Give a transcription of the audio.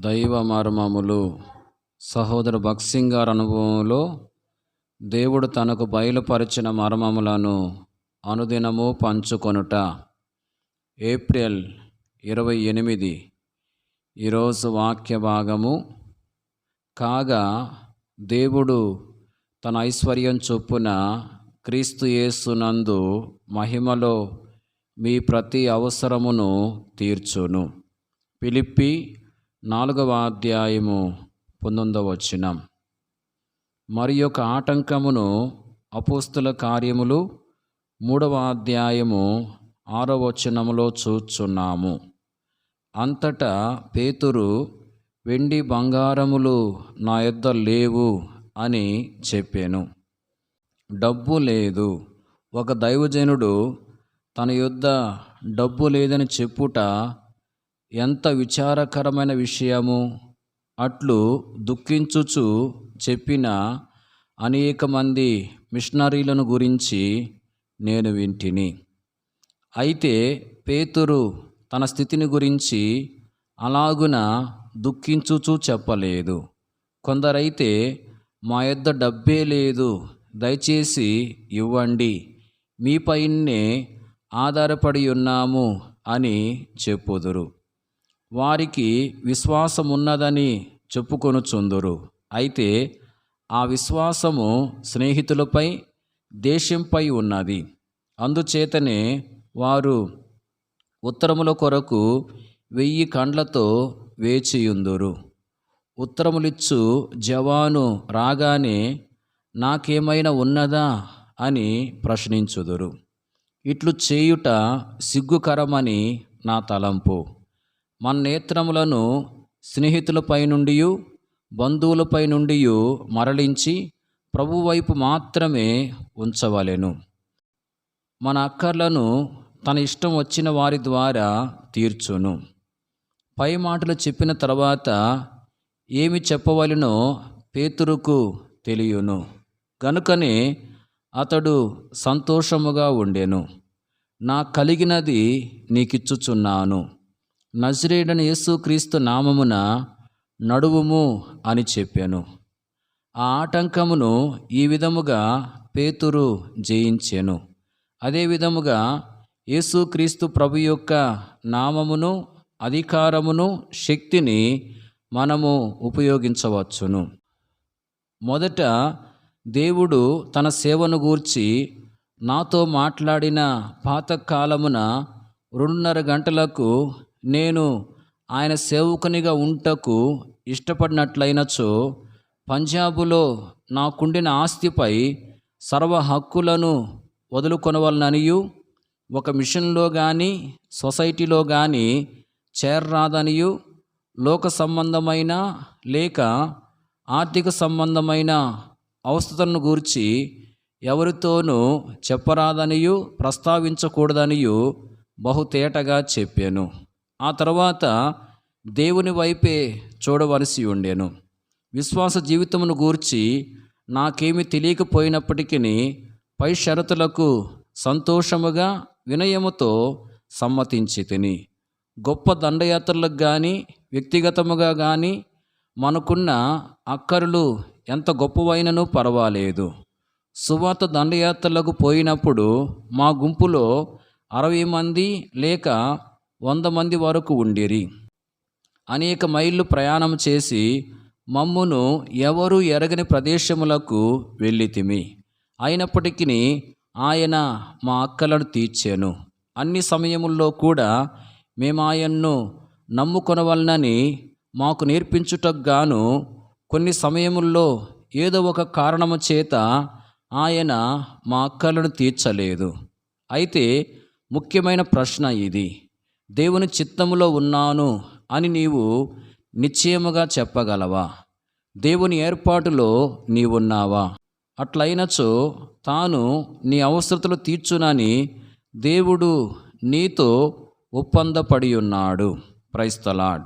దైవ మర్మములు. సహోదరు భక్సింగ్ గారి అనుభవంలో దేవుడు తనకు బయలుపరిచిన మర్మములను అనుదినము పంచుకొనుట. ఏప్రిల్ ఇరవై ఎనిమిది ఈరోజు వాక్య భాగము. కాగా దేవుడు తన ఐశ్వర్యం చొప్పున క్రీస్తు యేసునందు మహిమలో మీ ప్రతి అవసరమును తీర్చును. పిలిప్పి నాలుగవ అధ్యాయము పంతొమ్మిదవ వచనం. మరి యొక్క ఆటంకమును అపోస్తుల కార్యములు మూడవ అధ్యాయము ఆరవ వచనములో చూచున్నాము. అంతటా పేతురు వెండి బంగారములు నా యొద్ద లేవు అని చెప్పాను. డబ్బు లేదు. ఒక దైవజనుడు తన యొద్ద డబ్బు లేదని చెప్పుట ఎంత విచారకరమైన విషయము. అట్లు దుఃఖించుచు చెప్పిన అనేక మంది మిషనరీలను గురించి నేను వింటిని. అయితే పేతురు తన స్థితిని గురించి అలాగున దుఃఖించుచూ చెప్పలేదు. కొందరైతే మా యొద్ద డబ్బే లేదు దయచేసి ఇవ్వండి మీపైనే ఆధారపడి ఉన్నాము అని చెప్పుదురు. వారికి విశ్వాసం ఉన్నదని చెప్పుకొనుచుందురు. అయితే ఆ విశ్వాసము స్నేహితులపై దేశంపై ఉన్నది. అందుచేతనే వారు ఉత్తరముల కొరకు వెయ్యి కండ్లతో వేచియుందురు. ఉత్తరములిచ్చు జవాను రాగానే నాకేమైనా ఉన్నదా? అని ప్రశ్నించుదురు. ఇట్లు చేయుట సిగ్గుకరమని నా తలంపు. మన నేత్రములను స్నేహితులపై నుండి బంధువులపై నుండి మరలించి ప్రభు వైపు మాత్రమే ఉంచవలెను. మన అక్కర్లను తన ఇష్టం వచ్చిన వారి ద్వారా తీర్చును. పై మాటలు చెప్పిన తర్వాత ఏమి చెప్పవలెనో పేతురుకు తెలియను. గనుకనే అతడు సంతోషముగా ఉండెను. నా కలిగినది నీకిచ్చుచున్నాను. నజరేడని యేసుక్రీస్తు నామమున నడువుము అని చెప్పాను. ఆ ఆటంకమును ఈ విధముగా పేతురు జయించాను. అదే విధముగా యేసుక్రీస్తు ప్రభు యొక్క నామమును అధికారమును శక్తిని మనము ఉపయోగించవచ్చును. మొదట దేవుడు తన సేవను గూర్చి నాతో మాట్లాడిన పాతకాలమున రెండున్నర గంటలకు నేను ఆయన సేవకునిగా ఉంటకు ఇష్టపడినట్లయినచో పంజాబులో నాకుండిన ఆస్తిపై సర్వ హక్కులను వదులుకొనవలననియు ఒక మిషన్లో కానీ సొసైటీలో కానీ చేరరాదనియు లోక సంబంధమైన లేక ఆర్థిక సంబంధమైన అవస్థలను గూర్చి ఎవరితోనూ చెప్పరాదనియు ప్రస్తావించకూడదనియు బహుతేటగా చెప్పాను. ఆ తర్వాత దేవుని వైపే చూడవలసి ఉండేను. విశ్వాస జీవితమును గూర్చి నాకేమి తెలియకపోయినప్పటికీ పై షరతులకు సంతోషముగా వినయముతో సమ్మతించి తిని. గొప్ప దండయాత్రలకు కానీ వ్యక్తిగతముగా కానీ మనకున్న అక్కరులు ఎంత గొప్పవైనను పర్వాలేదు. సువాత దండయాత్రలకు పోయినప్పుడు మా గుంపులో అరవై మంది లేక వంద మంది వరకు ఉండిరి. అనేక మైళ్ళు ప్రయాణం చేసి మమ్మును ఎవరు ఎరగని ప్రదేశములకు వెళ్ళితిమి. అయినప్పటికీ ఆయన మా అక్కలను తీర్చాను. అన్ని సమయముల్లో కూడా మేము ఆయన్ను నమ్ముకొనవలనని మాకు నేర్పించుటకు గాను కొన్ని సమయముల్లో ఏదో ఒక కారణము చేత ఆయన మా అక్కలను తీర్చలేదు. అయితే ముఖ్యమైన ప్రశ్న ఇది. దేవుని చిత్తములో ఉన్నాను అని నీవు నిశ్చయముగా చెప్పగలవా? దేవుని ఏర్పాటులో నీవున్నావా? అట్లయినచో తాను నీ అవసరతలు తీర్చునని దేవుడు నీతో ఒప్పందపడి ఉన్నాడు క్రైస్తలాడ్